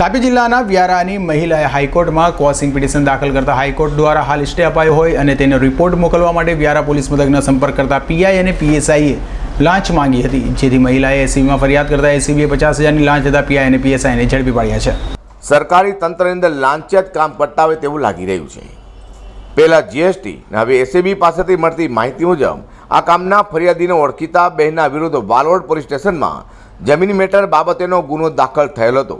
તાપી જિલ્લાના વ્યારાની મહિલાએ હાઈકોર્ટમાં કોસિંગ પિટિશન દાખલ કરતા હાઈકોર્ટ દ્વારા હાલ સ્ટે અપાયો હોય અને તેનો રિપોર્ટ મોકલવા માટે વ્યારા પોલીસ મથકનો સંપર્ક કરતા પીઆઈ અને પીએસઆઈએ લાંચ માંગી હતી, જેથી મહિલાએ એસીબીમાં ફરિયાદ કરતા એસીબીએ પચાસ હજારની લાંચ હતા પીઆઈ અને પીએસઆઈને ઝડપી પાડ્યા છે. સરકારી તંત્રની અંદર લાંચિયાત કામ પટાવે તેવું લાગી રહ્યું છે. પહેલાં જીએસટી હવે એસીબી પાસેથી મળતી માહિતી મુજબ આ કામના ફરિયાદીને ઓળખીતા બહેનના વિરુદ્ધ વાલોડ પોલીસ સ્ટેશનમાં જમીન મેટર બાબતેનો ગુનો દાખલ થયેલો હતો.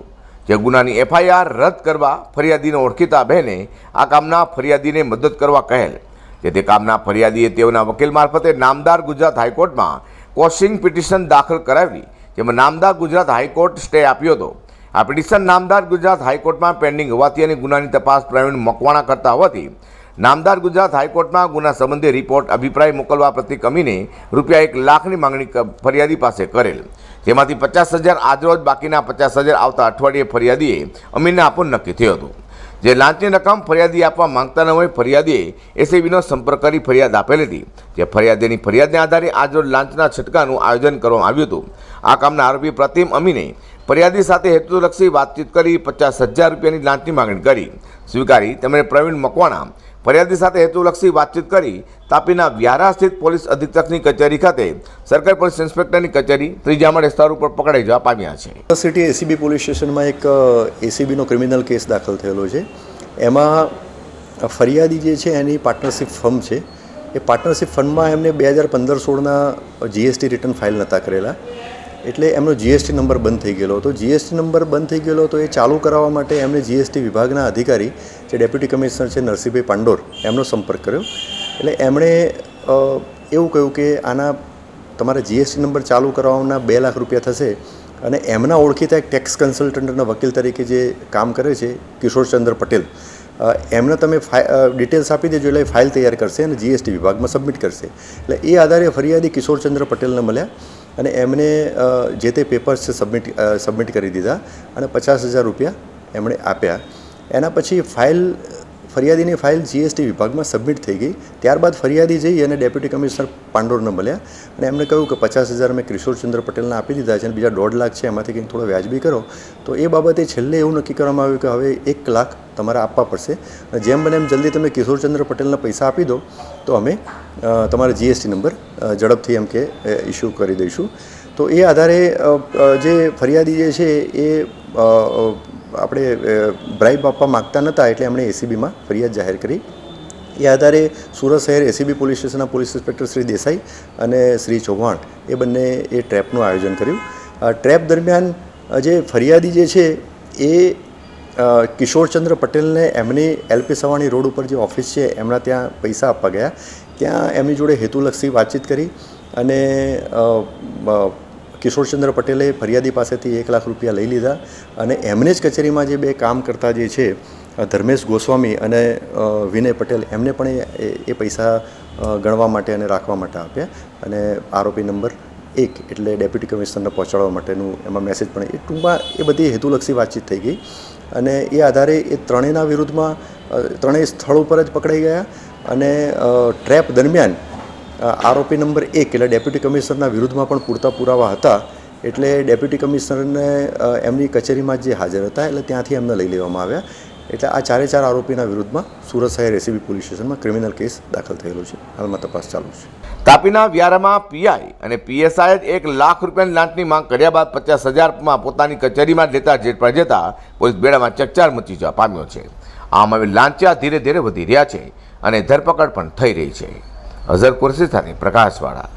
જે ગુનાની એફઆઈઆર રદ કરવા ફરિયાદીને ઓળખીતા બહેને આ કામના ફરિયાદીને મદદ કરવા કહેલ. જેથી કામના ફરિયાદીએ તેઓના વકીલ મારફતે નામદાર ગુજરાત હાઈકોર્ટમાં કોશિંગ પિટિશન દાખલ કરાવી, જેમાં નામદાર ગુજરાત હાઈકોર્ટ સ્ટે આપ્યો હતો. આ પિટિશન નામદાર ગુજરાત હાઈકોર્ટમાં પેન્ડિંગ હોવાથી અને ગુનાની તપાસ પ્રવીણ મકવાણા કરતા હોવાથી નામદાર ગુજરાત હાઈકોર્ટમાં ગુના સંબંધે રિપોર્ટ અભિપ્રાય મોકલવા પ્રતિ કમીને રૂપિયા એક લાખની માંગણી ફરિયાદી પાસે કરેલ. જેમાંથી પચાસ હજાર આજરોજ બાકીના પચાસ હજાર આવતા અઠવાડિયે ફરિયાદીએ અમીનને આપવું નક્કી થયું હતું. જે લાંચની રકમ ફરિયાદી આપવા માંગતા ન હોય ફરિયાદીએ એસીબીનો સંપર્ક કરી ફરિયાદ આપેલી હતી. જે ફરિયાદીની ફરિયાદને આધારે આજરોજ લાંચના છટકાનું આયોજન કરવામાં આવ્યું હતું. આ કામના આરોપી પ્રતિમ અમીને ફરિયાદી સાથે હેતુલક્ષી વાતચીત કરી પચાસ હજાર રૂપિયાની લાંચની માંગણી કરી. સ્વીકારી તેમણે પ્રવીણ મકવાણા ફરિયાદી સાથે હેતુલક્ષી વાતચીત કરી તાપીના વ્યારા સ્થિત પોલીસ અધિક્ષકની કચેરી ખાતે સરકારી પોલીસ ઇન્સ્પેક્ટરની કચેરી ત્રીજા માળે સ્થળ ઉપર પકડાઈ જવા પામ્યા છે. સિટી એસીબી પોલીસ સ્ટેશનમાં એક એસીબીનો ક્રિમિનલ કેસ દાખલ થયેલો છે. એમાં ફરિયાદી જે છે એની પાર્ટનરશિપ ફર્મ છે. એ પાર્ટનરશિપ ફંડમાં એમને બે હજાર પંદર સોળના જીએસટી રિટર્ન ફાઇલ નહોતા કરેલા. એટલે એમનો જીએસટી નંબર બંધ થઈ ગયેલો હતો. જીએસટી નંબર બંધ થઈ ગયેલો હતો એ ચાલુ કરાવવા માટે એમણે જીએસટી વિભાગના અધિકારી જે ડેપ્યુટી કમિશનર છે નરસિંહભાઈ પાંડોર એમનો સંપર્ક કર્યો. એટલે એમણે એવું કહ્યું કે આના તમારે જીએસટી નંબર ચાલુ કરાવવાના બે લાખ રૂપિયા થશે અને એમના ઓળખીતા એક ટેક્સ કન્સલ્ટન્ટના વકીલ તરીકે જે કામ કરે છે કિશોરચંદ્ર પટેલ એમને તમે ડિટેલ્સ આપી દેજો એટલે ફાઇલ તૈયાર કરશે અને જીએસટી વિભાગમાં સબમિટ કરશે. એટલે એ આધારે ફરિયાદી કિશોરચંદ્ર પટેલને મળ્યા. અને એમણે જે તે પેપર્સ સબમિટ સબમિટ કરી દીધા અને પચાસ હજાર રૂપિયા એમણે આપ્યા. એના પછી ફાઇલ ફરિયાદીની ફાઇલ જીએસટી વિભાગમાં સબમિટ થઈ ગઈ. ત્યારબાદ ફરિયાદી જઈ અને ડેપ્યુટી કમિશનર પાંડોરને મળ્યા અને એમણે કહ્યું કે પચાસ હજાર મેં કિશોરચંદ્ર પટેલને આપી દીધા છે અને બીજા દોઢ લાખ છે, એમાંથી કંઈક થોડો વ્યાજબી કરો. તો એ બાબતે છેલ્લે એવું નક્કી કરવામાં આવ્યું કે હવે એક લાખ તમારે આપવા પડશે. અને જેમ બને એમ જલ્દી તમે કિશોરચંદ્ર પટેલને પૈસા આપી દો, તો અમે તમારા જીએસટી નંબર ઝડપથી એમ કે ઇસ્યુ કરી દઈશું. તો એ આધારે જે ફરિયાદી જે છે એ આપણે બ્રાઇબ આપવા માગતા નહોતા એટલે એમણે એસીબીમાં ફરિયાદ જાહેર કરી. એ આધારે સુરત શહેર એસીબી પોલીસ સ્ટેશનના પોલીસ ઇન્સ્પેક્ટર શ્રી દેસાઈ અને શ્રી ચૌહાણ એ બંને એ ટ્રેપનું આયોજન કર્યું. ટ્રેપ દરમિયાન જે ફરિયાદી જે છે એ કિશોરચંદ્ર પટેલને એમની એલપી સવાણી રોડ ઉપર જે ઓફિસ છે એમના ત્યાં પૈસા આપવા ગયા. ત્યાં એમની જોડે હેતુલક્ષી વાતચીત કરી અને કિશોરચંદ્ર પટેલે ફરિયાદી પાસેથી એક લાખ રૂપિયા લઈ લીધા અને એમને જ કચેરીમાં જે બે કામ કરતા જે છે ધર્મેશ ગોસ્વામી અને વિનય પટેલ, એમને પણ એ પૈસા ગણવા માટે અને રાખવા માટે આપ્યા અને આરોપી નંબર એક એટલે ડેપ્યુટી કમિશનરને પહોંચાડવા માટેનું એમાં મેસેજ પણ એ ટૂંકમાં એ બધી હેતુલક્ષી વાતચીત થઈ ગઈ અને એ આધારે એ ત્રણેયના વિરુદ્ધમાં ત્રણેય સ્થળ ઉપર જ પકડાઈ ગયા અને ટ્રેપ દરમિયાન આરોપી નંબર એક એટલે ડેપ્યુટી કમિશનરના વિરુદ્ધમાં પણ પૂરતા પુરાવા હતા. એટલે ડેપ્યુટી કમિશનરને એમની કચેરીમાં જે હાજર હતા એટલે ત્યાંથી એમને લઈ લેવામાં આવ્યા. એટલે આ ચારે ચાર આરોપીના વિરુદ્ધમાં સુરત શહેર એસીબી પોલીસ સ્ટેશનમાં ક્રિમિનલ કેસ દાખલ થયેલો છે. હાલમાં તપાસ ચાલુ છે. તાપીના વ્યારામાં પીઆઈ અને પીએસઆઈ જ એક લાખ રૂપિયાની લાંચની માંગ કર્યા બાદ પચાસ હજારમાં પોતાની કચેરીમાં લેતા જેટ પર જતા પોલીસ બેડામાં ચકચાર મચી જવા પામ્યો છે. આમ હવે લાંચા ધીરે ધીરે વધી રહ્યા છે અને ધરપકડ પણ થઈ રહી છે. અઝર કુરશી સાથે પ્રકાશવાળા.